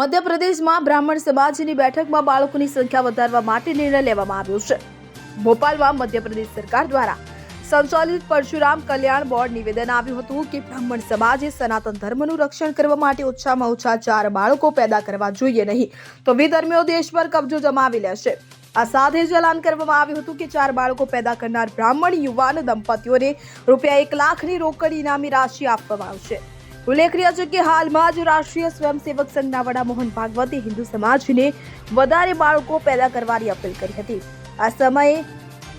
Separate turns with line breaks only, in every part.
મધ્યપ્રદેશમાં બ્રાહ્મણ સમાજની બેઠકમાં બાળકોની સંખ્યા વધારવા માટે નિર્ણય લેવામાં આવ્યો છે. ભોપાલમાં મધ્યપ્રદેશ સરકાર દ્વારા સંચાલિત પરશુરામ કલ્યાણ બોર્ડ નિવેદન આવ્યું હતું કે બ્રાહ્મણ સમાજે સનાતન ધર્મનું રક્ષણ કરવા માટે ઓછામાં ઓછા ચાર બાળકો પેદા કરવા જોઈએ નહીં. તો વિધર્મીઓ દેશ પર કબજો જમાવી લેશે. આ સાથે જ એલાન કરવામાં આવ્યું હતું કે ચાર બાળકો પેદા કરનાર બ્રાહ્મણ યુવાન દંપતીઓને રૂપિયા એક લાખની રોકડ ઇનામી રાશિ આપવામાં આવશે. ઉલ્લેખનીય છે કે હાલમાં જ રાષ્ટ્રીય સ્વયંસેવક સંઘના વડા મોહન ભાગવતે હિન્દુ સમાજને વધારે બાળકો પેદા કરવાની અપીલ કરી હતી. આ સમયે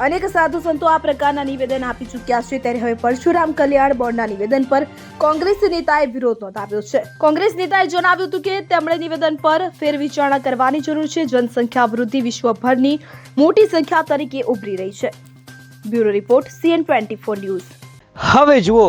અનેક સાધુ સંતો આ પ્રકારના નિવેદન આપી ચૂક્યા છે. ત્યારે હવે પરશુરામ કલ્યાણ બોર્ડના નિવેદન પર કોંગ્રેસ નેતાએ વિરોધ નોંધાવ્યો છે. કોંગ્રેસ નેતાએ જણાવ્યું હતું કે તેમણે નિવેદન પર ફેરવિચારણા કરવાની જરૂર છે. જનસંખ્યા વૃદ્ધિ વિશ્વભરની મોટી સંખ્યા તરીકે ઉભરી રહી છે. Bureau report CN twenty four news.
હવે જુઓ